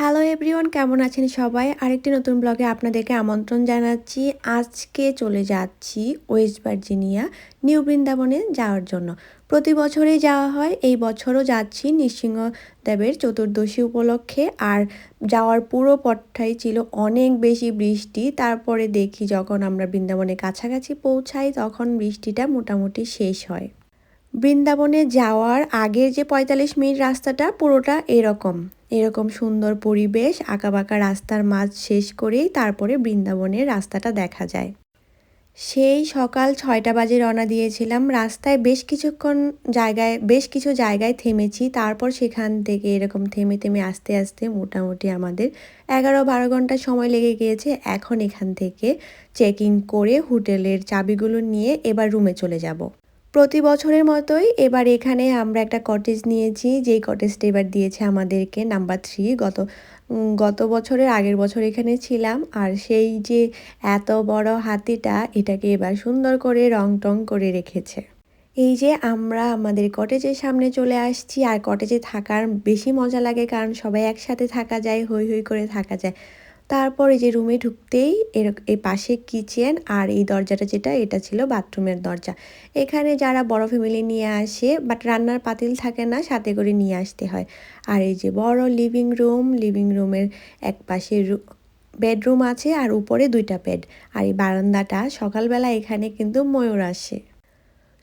Hello everyone কেমন আছেন সবাই? আরেকটি নতুন ব্লগে আপনাদেরকে আমন্ত্রণ জানাচ্ছি। আজকে চলে যাচ্ছি ওয়েস্ট ভার্জিনিয়া নিউ বৃন্দাবনে যাওয়ার জন্য। প্রতি বছরেই যাওয়া হয়, এই বছরও যাচ্ছি নৃসিংহদেবের চতুর্দশী উপলক্ষে। আর যাওয়ার পুরো পথটাই ছিল অনেক বেশি বৃষ্টি। তারপরে দেখি যখন আমরা বৃন্দাবনের কাছাকাছি পৌঁছাই, তখন বৃষ্টিটা মোটামুটি শেষ হয়। বৃন্দাবনে যাওয়ার আগের যে পঁয়তাল্লিশ মিনিট রাস্তাটা পুরোটা এরকম। এরকম সুন্দর পরিবেশ, আঁকাবাঁকা রাস্তার মাঝ শেষ করেই তারপরে বৃন্দাবনের রাস্তাটা দেখা যায়। সেই সকাল ছয়টা বাজে রওনা দিয়েছিলাম। রাস্তায় বেশ কিছুক্ষণ জায়গায়, বেশ কিছু জায়গায় থেমেছি। তারপর সেখান থেকে এরকম থেমে থেমে আস্তে আস্তে মোটামুটি আমাদের এগারো বারো ঘণ্টা সময় লেগে গিয়েছে। এখন এখান থেকে চেকিং করে হোটেলের চাবিগুলো নিয়ে এবার রুমে চলে যাব। প্রতি বছরের মতোই এবার এখানে আমরা একটা কটেজ নিয়েছি। যেই কটেজটা এবার দিয়েছে আমাদেরকে নাম্বার থ্রি গত গত বছরের আগের বছর এখানে ছিলাম। আর সেই যে এত বড় হাতিটা এটাকে এবার সুন্দর করে রং টং করে রেখেছে। এই যে আমরা আমাদের কটেজের সামনে চলে আসছি। আর কটেজে থাকার বেশি মজা লাগে কারণ সবাই একসাথে থাকা যায়, হই হই করে থাকা যায়। তারপরে যে রুমে ঢুকতেই এর এই পাশে কিচেন আর এই দরজাটা যেটা, এটা ছিল বাথরুমের দরজা। এখানে যারা বড় ফ্যামিলি নিয়ে আসে বাট রান্নার পাতিল থাকে না, সাথে করে নিয়ে আসতে হয়। আর এই যে বড় লিভিং রুম লিভিং রুমের এক পাশে বেডরুম আছে আর উপরে দুইটা বেড আর এই বারান্দাটা সকালবেলা এখানে কিন্তু ময়ূর আসে।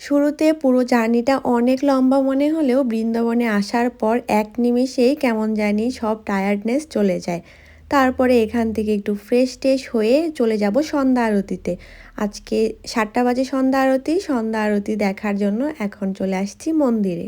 শুরুতে পুরো জার্নিটা অনেক লম্বা মনে হলেও বৃন্দাবনে আসার পর এক নিমেষেই কেমন জানি সব টায়ার্ডনেস চলে যায়। তারপরে এখান থেকে একটু ফ্রেশ ট্রেশ হয়ে চলে যাব সন্ধ্যা আরতিতে। আজকে সাতটা বাজে সন্ধ্যা আরতি সন্ধ্যা আরতি দেখার জন্য এখন চলে আসছি মন্দিরে।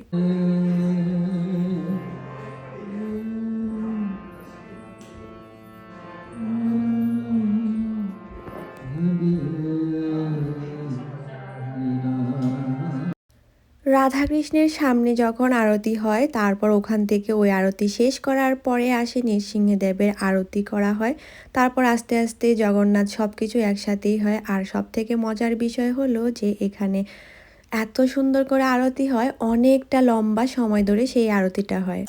রাধাকৃষ্ণের সামনে যখন আরতি হয়, তারপর ওখান থেকে ওই আরতি শেষ করার পরে আসে নৃসিংহদেবের আরতি করা হয়। তারপর আস্তে আস্তে জগন্নাথ সব কিছু একসাথেই হয়। আর সব থেকে মজার বিষয় হলো যে এখানে এত সুন্দর করে আরতি হয়, অনেকটা লম্বা সময় ধরে সেই আরতিটা হয়।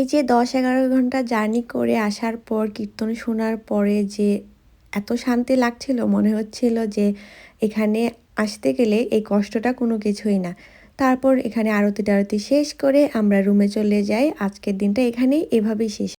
এই যে দশ এগারো ঘণ্টা জার্নি করে আসার পর কীর্তন শোনার পরে যে এত শান্তি লাগছিল, মনে হচ্ছিল যে এখানে আসতে গেলে এই কষ্টটা কোনো কিছুই না। তারপর এখানে আরতি টারতি শেষ করে আমরা রুমে চলে যাই। আজকের দিনটা এখানেই, এভাবেই শেষ।